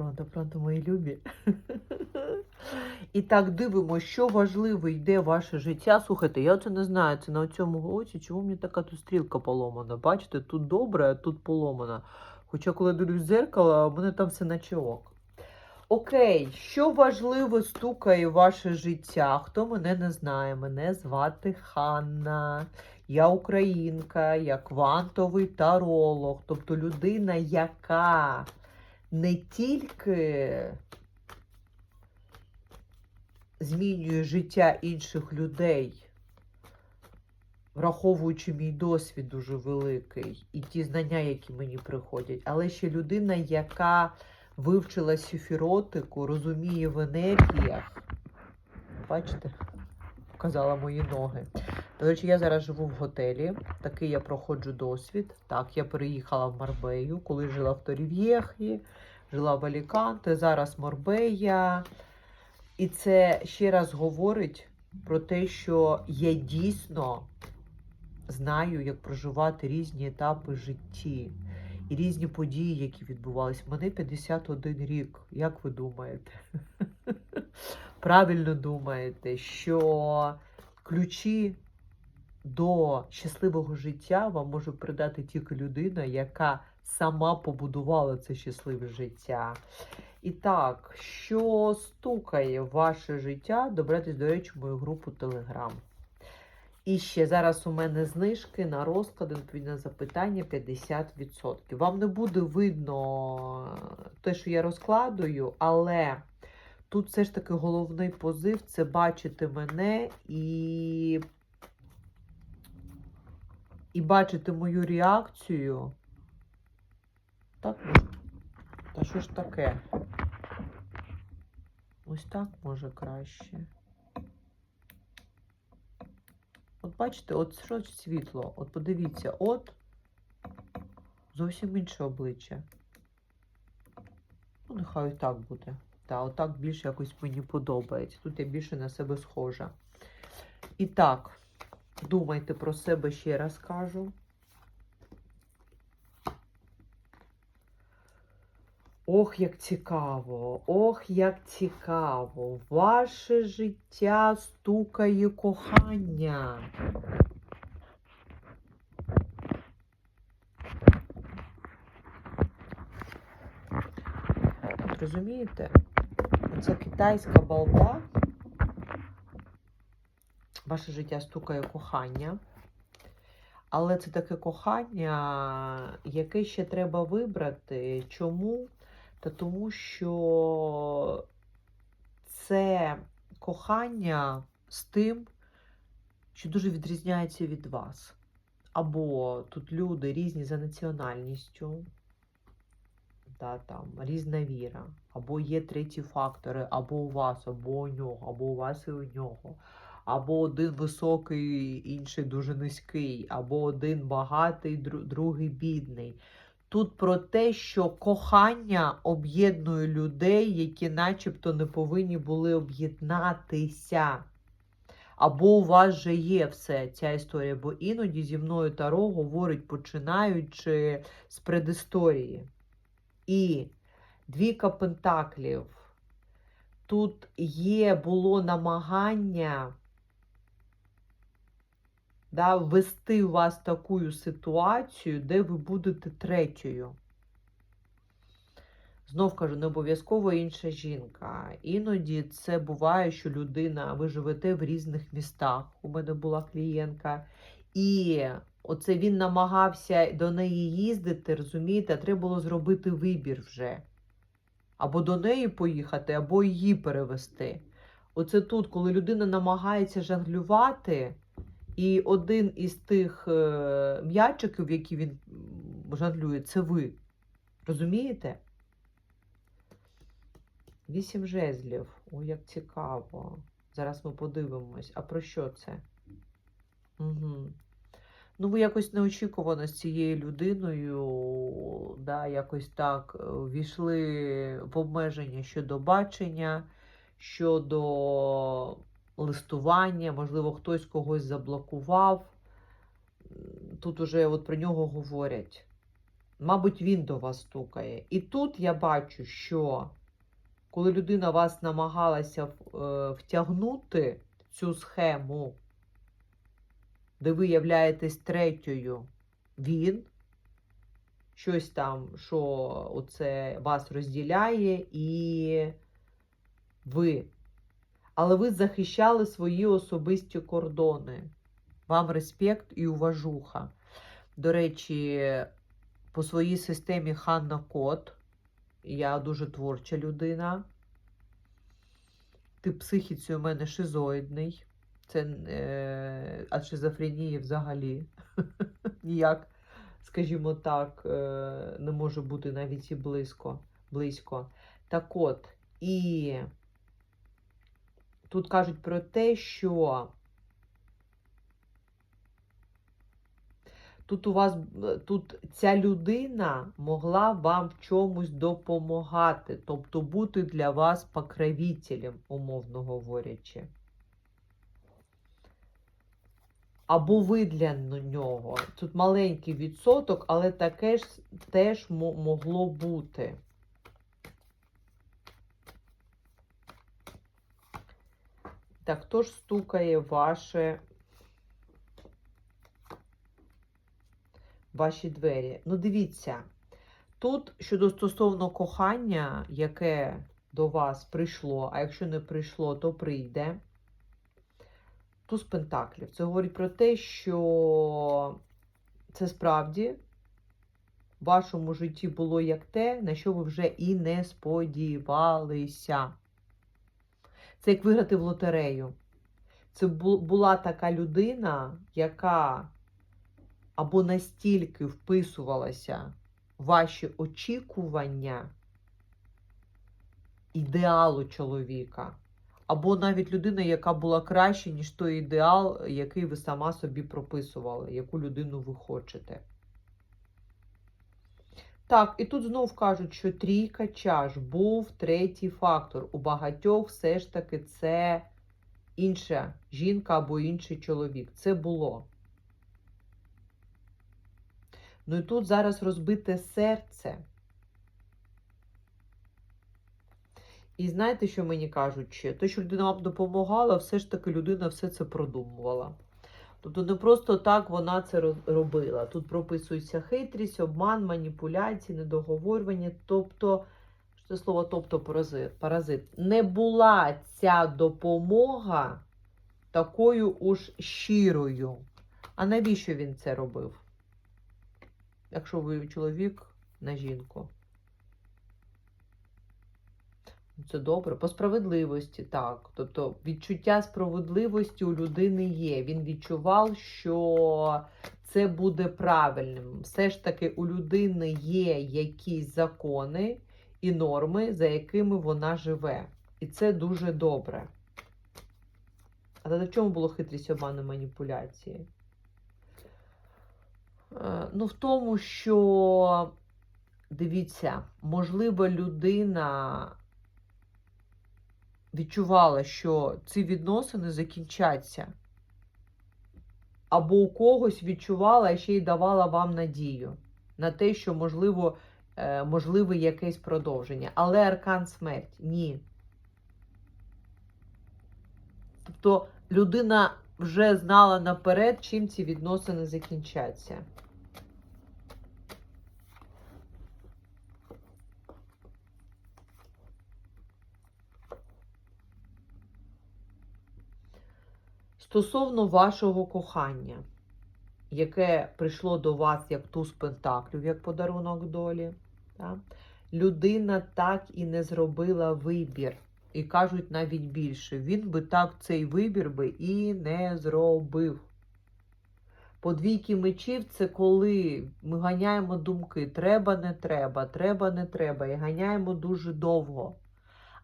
Пронто, пронто, мої любі. І так дивимося, що важливо йде ваше життя. Слухайте, я це не знаю, це на цьому оці, чому мені така тут стрілка поломана. Бачите, тут добре, а тут поломана. Хоча, коли дивлюсь в зеркало, у мене там все наче ок. Окей, що важливо стукає ваше життя? Хто мене не знає? Мене звати Ханна. Я українка, я квантовий таролог, тобто людина, яка не тільки змінює життя інших людей, враховуючи мій досвід дуже великий і ті знання, які мені приходять, але ще людина, яка вивчила сюфіротику, розуміє в енергіях. Бачите? Показала мої ноги. До речі, я зараз живу в готелі. Такий я проходжу досвід. Так, я переїхала в Марбею, коли жила в Торів'єхі, жила в Аліканте, зараз Марбея. І це ще раз говорить про те, що я дійсно знаю, як проживати різні етапи житті і різні події, які відбувалися. Мене 51 рік. Як ви думаєте? Правильно думаєте, що ключі до щасливого життя вам може придати тільки людина, яка сама побудувала це щасливе життя. І так, що стукає в ваше життя, добратись, до речі, в мою групу Telegram. І ще зараз у мене знижки на розклади, відповідне запитання 50%. Вам не буде видно те, що я розкладую, але тут все ж таки головний позив це бачити мене і, і бачити мою реакцію. Так, та що ж таке? Ось так може краще. От бачите, от що світло. От подивіться, от зовсім інше обличчя. Ну, нехай так буде. Та, отак більше якось мені подобається. Тут я більше на себе схожа. І так, думайте про себе ще раз кажу. Ох, як цікаво, ох, як цікаво. Ваше життя стукає кохання. От розумієте? Це китайська балда. Ваше життя стукає кохання. Але це таке кохання, яке ще треба вибрати. Чому? Та тому що це кохання з тим, що дуже відрізняється від вас. Або тут люди різні за національністю, да, там, різна віра, або є треті фактори, або у вас, або у нього, або у вас і у нього. Або один високий, інший дуже низький, або один багатий, другий бідний. Тут про те, що кохання об'єднує людей, які начебто не повинні були об'єднатися. Або у вас вже є все ця історія, бо іноді зі мною Таро говорить, починаючи з предісторії. І двійка пентаклів. Тут є було намагання да, ввести вас таку ситуацію, де ви будете третьою. Знов кажу, не обов'язково інша жінка. Іноді це буває, що людина, ви живете в різних містах. У мене була клієнтка, і оце він намагався до неї їздити, розумієте, треба було зробити вибір вже. Або до неї поїхати, або її перевести. Оце тут, коли людина намагається жонглювати, і один із тих е, м'ячиків, які він жонглює, це ви. Розумієте? Вісім жезлів. Ой, як цікаво. Зараз ми подивимось. А про що це? Угу. Ну, ви якось неочікувано з цією людиною, да, якось так е, ввійшли в обмеження щодо бачення, щодо листування, можливо, хтось когось заблокував. Тут уже от про нього говорять. Мабуть, він до вас стукає. І тут я бачу, що коли людина вас намагалася е, втягнути цю схему, де ви являєтесь третьою, він щось там, що оце вас розділяє, і ви. Але ви захищали свої особисті кордони. Вам респект і уважуха. До речі, по своїй системі Ханна Кот. Я дуже творча людина. Тип психіці у мене шизоїдний. Це е, а шизофренії взагалі ніяк, скажімо так, е, не може бути навіть і близько. близько. Так от, і тут кажуть про те, що тут у вас тут ця людина могла вам в чомусь допомагати, тобто бути для вас покровителем, умовно говорячи. Або ви для нього. Тут маленький відсоток, але таке ж теж могло бути. Так, хто ж стукає ваше ваші двері. Ну, дивіться, тут щодо стосовно кохання, яке до вас прийшло, а якщо не прийшло, то прийде. Туз Пентаклів. Це говорить про те, що це справді в вашому житті було як те, на що ви вже і не сподівалися. Це як виграти в лотерею. Це була така людина, яка або настільки вписувалася в ваші очікування ідеалу чоловіка, або навіть людина, яка була краще, ніж той ідеал, який ви сама собі прописували, яку людину ви хочете. Так, і тут знов кажуть, що трійка чаш був третій фактор. У багатьох все ж таки це інша жінка або інший чоловік. Це було. Ну і тут зараз розбите серце. І знаєте, що мені кажуть ще? Те, що людина вам допомагала, все ж таки людина все це продумувала. Тобто не просто так вона це робила. Тут прописується хитрість, обман, маніпуляції, недоговорювання. Тобто, це слово тобто паразит, паразит. Не була ця допомога такою уж щирою. А навіщо він це робив? Якщо ви чоловік на жінку. Це добре. По справедливості, так. Тобто відчуття справедливості у людини є. Він відчував, що це буде правильним. Все ж таки, у людини є якісь закони і норми, за якими вона живе. І це дуже добре. А тоді в чому було хитрість обману маніпуляції? Е, Ну, в тому, що, дивіться, можливо, людина відчувала, що ці відносини закінчаться. Або у когось відчувала а ще й давала вам надію на те, що можливо, е, можливе якесь продовження. Але аркан смерть ні. Тобто людина вже знала наперед, чим ці відносини закінчаться. Стосовно вашого кохання, яке прийшло до вас як туз пентаклів, як подарунок долі, так? людина так і не зробила вибір. І кажуть навіть більше, він би так цей вибір би і не зробив. По двійки мечів це коли ми ганяємо думки, треба, не треба, треба, не треба, і ганяємо дуже довго.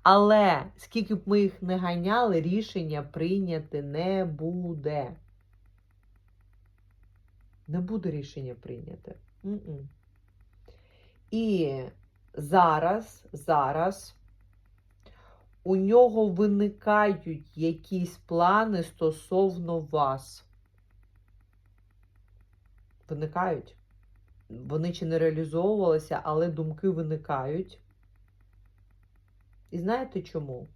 Але скільки б ми їх не ганяли, рішення прийняти не буде. Не буде рішення прийняте. М-м. І зараз, зараз у нього виникають якісь плани стосовно вас. Виникають. вони чи не реалізовувалися, але думки виникають. І знаєте чому?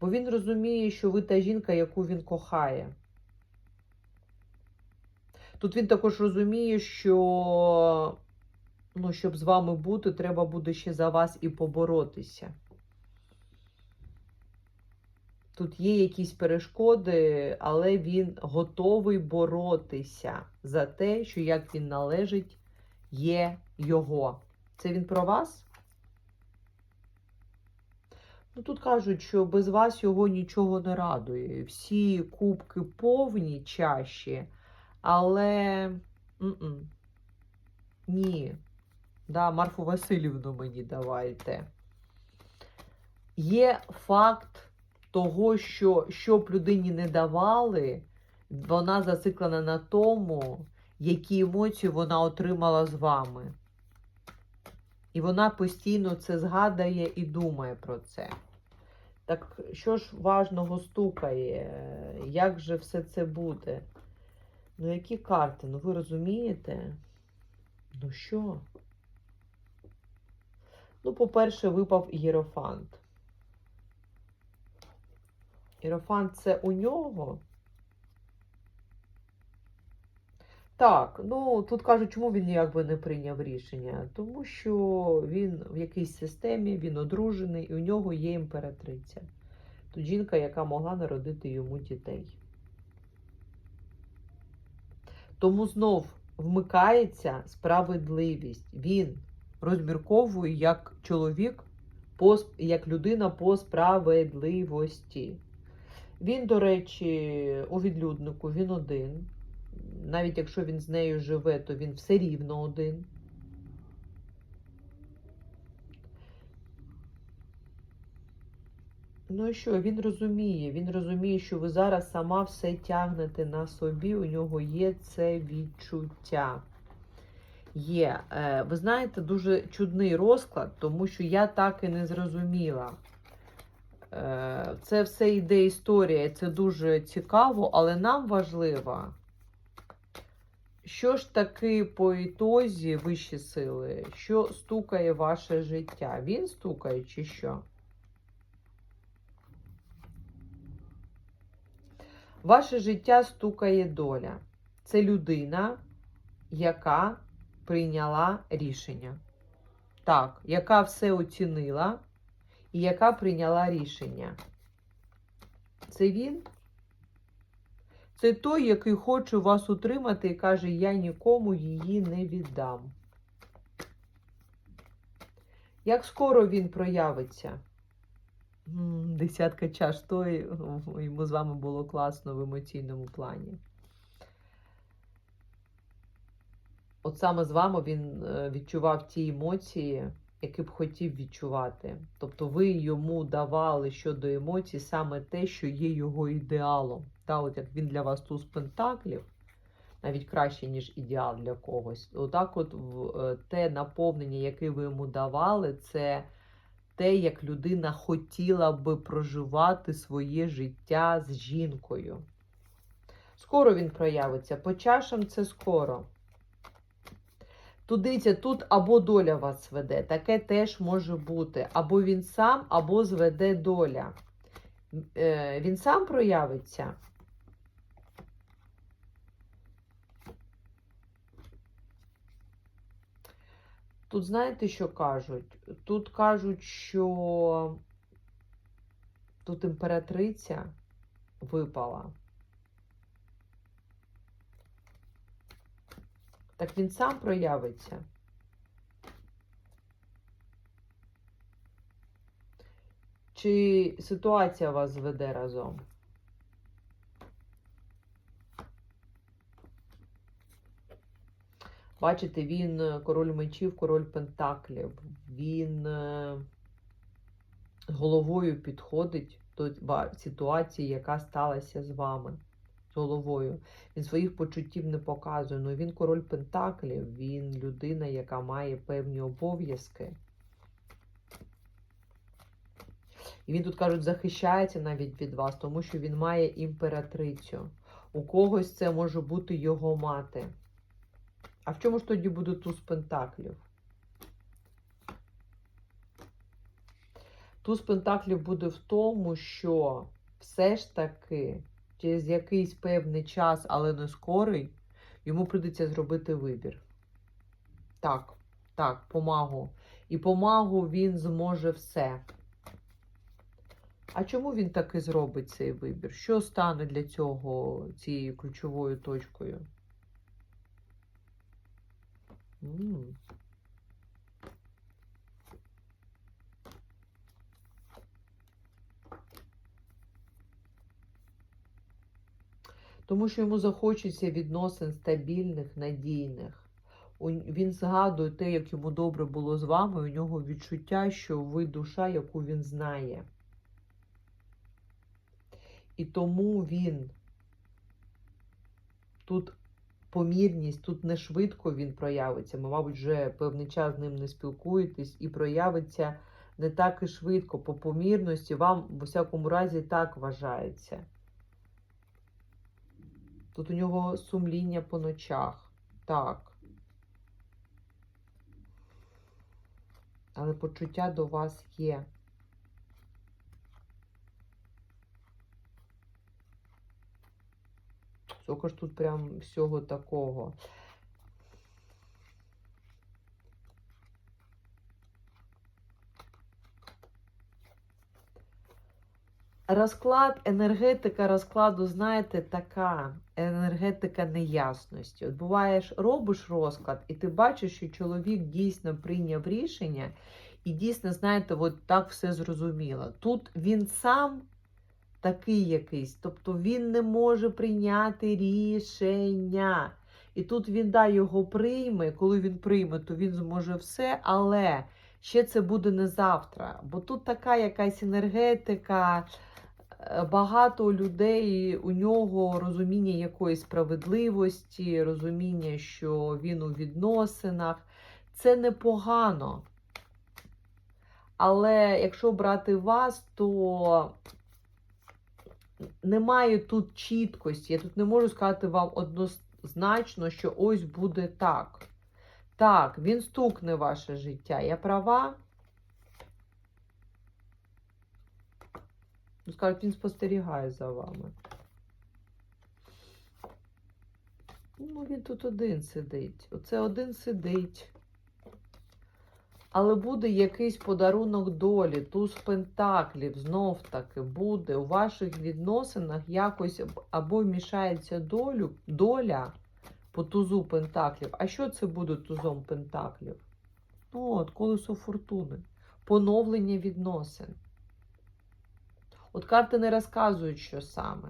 Бо він розуміє, що ви та жінка, яку він кохає. Тут він також розуміє, що ну, щоб з вами бути, треба буде ще за вас і поборотися. Тут є якісь перешкоди, але він готовий боротися за те, що як він належить, є його. Це він про вас? Ну, тут кажуть, що без вас його нічого не радує. Всі кубки повні чаші, але м-м. ні. Да, Марфу Васильівну мені давайте. Є факт того, що що б людині не давали, вона зациклена на тому, які емоції вона отримала з вами. І вона постійно це згадує і думає про це. Так що ж важного стукає? Як же все це буде? Ну, які карти? Ну, ви розумієте? Ну що? Ну, по-перше, випав Єрофант. Єрофант це у нього. Так, ну тут кажуть, чому він ніяк би не прийняв рішення? Тому що він в якійсь системі, він одружений, і у нього є імператриця. Тут жінка, яка могла народити йому дітей. Тому знов вмикається справедливість. Він розмірковує як чоловік, як людина по справедливості. Він, до речі, у відлюднику він один. Навіть якщо він з нею живе, то він все рівно один. Ну і що, він розуміє, він розуміє, що ви зараз сама все тягнете на собі, у нього є це відчуття. Є, Е, ви знаєте, дуже чудний розклад, тому що я так і не зрозуміла. Е, Це все йде історія, це дуже цікаво, але нам важливо, що ж таки по ітозі вищі сили, що стукає ваше життя? Він стукає чи що? Ваше життя стукає доля. Це людина, яка прийняла рішення. Так, яка все оцінила і яка прийняла рішення. Це він? Це той, який хоче вас утримати і каже, я нікому її не віддам. Як скоро він проявиться? Десятка чаш той, йому з вами було класно в емоційному плані. От саме з вами він е, відчував ті емоції, які б хотів відчувати. Тобто ви йому давали щодо емоцій саме те, що є його ідеалом. Та, от як він для вас туз пентаклів, навіть краще, ніж ідеал для когось. Отак, от е, те наповнення, яке ви йому давали, це те, як людина хотіла би проживати своє життя з жінкою. Скоро він проявиться. По чашам це скоро. Тут дивіться, тут або доля вас веде, таке теж може бути. Або він сам, або зведе доля. Е, Він сам проявиться. Тут знаєте, що кажуть? Тут кажуть, що тут імператриця випала. Так він сам проявиться. Чи ситуація вас зведе разом? Бачите, він е, король мечів, король пентаклів. Він е, головою підходить до ситуації, яка сталася з вами. Головою. Він своїх почуттів не показує. Ну він король пентаклів, він людина, яка має певні обов'язки. І він тут кажуть, захищається навіть від вас, тому що він має імператрицю. У когось це може бути його мати. А в чому ж тоді буде туз пентаклів? Туз пентаклів буде в тому, що все ж таки через якийсь певний час, але не скорий, йому прийдеться зробити вибір. Так, так, помагу. І помагу він зможе все. А чому він таки зробить цей вибір? Що стане для цього цією ключовою точкою? М. Тому що йому захочеться відносин стабільних, надійних. Він згадує те, як йому добре було з вами, у нього відчуття, що ви душа, яку він знає. І тому він тут помірність, тут не швидко він проявиться. Ми, мабуть, вже певний час з ним не спілкуєтесь і проявиться не так і швидко. По помірності вам, в усякому разі, так вважається. Тут у нього сумління по ночах. Так. Але почуття до вас є. Сколько ж тут прям всього такого. Розклад, енергетика розкладу, знаєте, така енергетика неясності. От буваєш, робиш розклад, і ти бачиш, що чоловік дійсно прийняв рішення, і дійсно, знаєте, от так все зрозуміло. Тут він сам такий якийсь, тобто він не може прийняти рішення. І тут він да, його прийме. Коли він прийме, то він зможе все, але ще це буде не завтра. Бо тут така якась енергетика, багато людей, у нього розуміння якоїсь справедливості, розуміння, що він у відносинах. Це непогано. Але якщо брати вас, то немає тут чіткості. Я тут не можу сказати вам однозначно, що ось буде так. Так, він стукне ваше життя. Я права? Ну, Скажуть, він спостерігає за вами. Ну, він тут один сидить. Оце один сидить. Але буде якийсь подарунок долі, туз пентаклів, знов таки буде у ваших відносинах якось або вмішається долю, доля по тузу пентаклів. А що це буде тузом пентаклів? Ну, от, колесо фортуни. Поновлення відносин. От карти не розказують, що саме.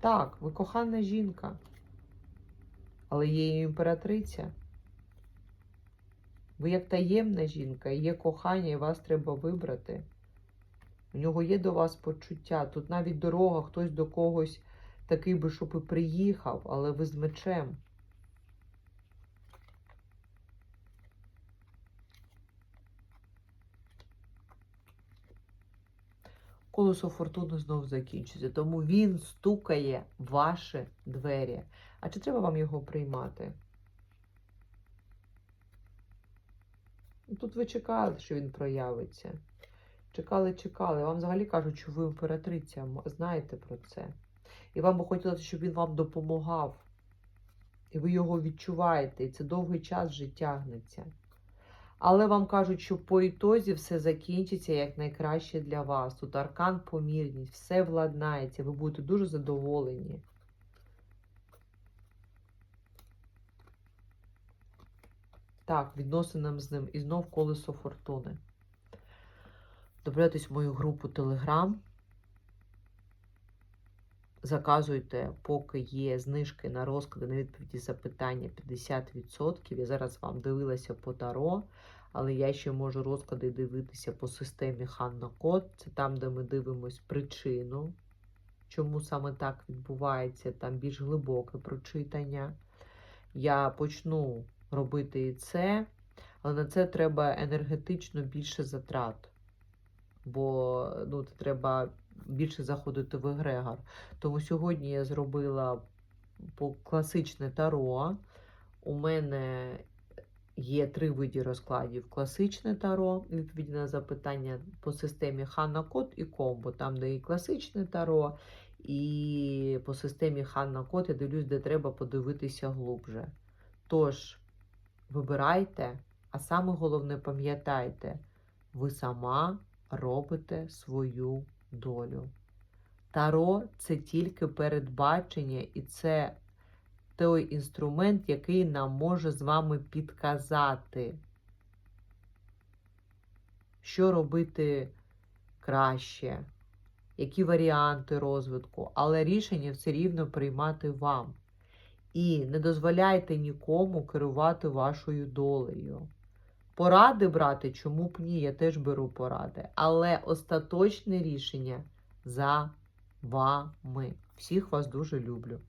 Так, ви кохана жінка. Але є і імператриця. Ви як таємна жінка, є кохання, і вас треба вибрати. У нього є до вас почуття. Тут навіть дорога, хтось до когось такий би, щоб і приїхав, але ви з мечем. Колесо фортуни знов закінчиться, тому він стукає ваші двері. А чи треба вам його приймати? Тут ви чекали, що він проявиться. Чекали, чекали. Вам взагалі кажуть, що ви імператриця, знаєте про це. І вам би хотілося, щоб він вам допомагав. І ви його відчуваєте, і це довгий час вже тягнеться. Але вам кажуть, що по ітозі все закінчиться як найкраще для вас. Тут аркан помірність, все владнається, ви будете дуже задоволені. Так, відносинам з ним. І знов колесо фортуни. Добавляйтесь в мою групу Telegram. Заказуйте, поки є знижки на розклади на відповіді запитання 50%. Я зараз вам дивилася по Таро, але я ще можу розклади дивитися по системі Ханна Код. Це там, де ми дивимось причину, чому саме так відбувається, там більш глибоке прочитання. Я почну робити і це, але на це треба енергетично більше затрат. Бо ну, треба більше заходити в егрегор. Тому сьогодні я зробила класичне таро. У мене є три види розкладів: класичне таро, відповіді на запитання по системі Ханна Код і Комбо, там, де і класичне таро, і по системі Ханна Код я дивлюсь, де треба подивитися глубже. Тож, вибирайте, а саме головне, пам'ятайте, ви сама робите свою долю. Таро це тільки передбачення, і це той інструмент, який нам може з вами підказати, що робити краще, які варіанти розвитку, але рішення все рівно приймати вам. І не дозволяйте нікому керувати вашою долею. Поради брати, чому б ні, я теж беру поради. Але остаточне рішення за вами. Всіх вас дуже люблю.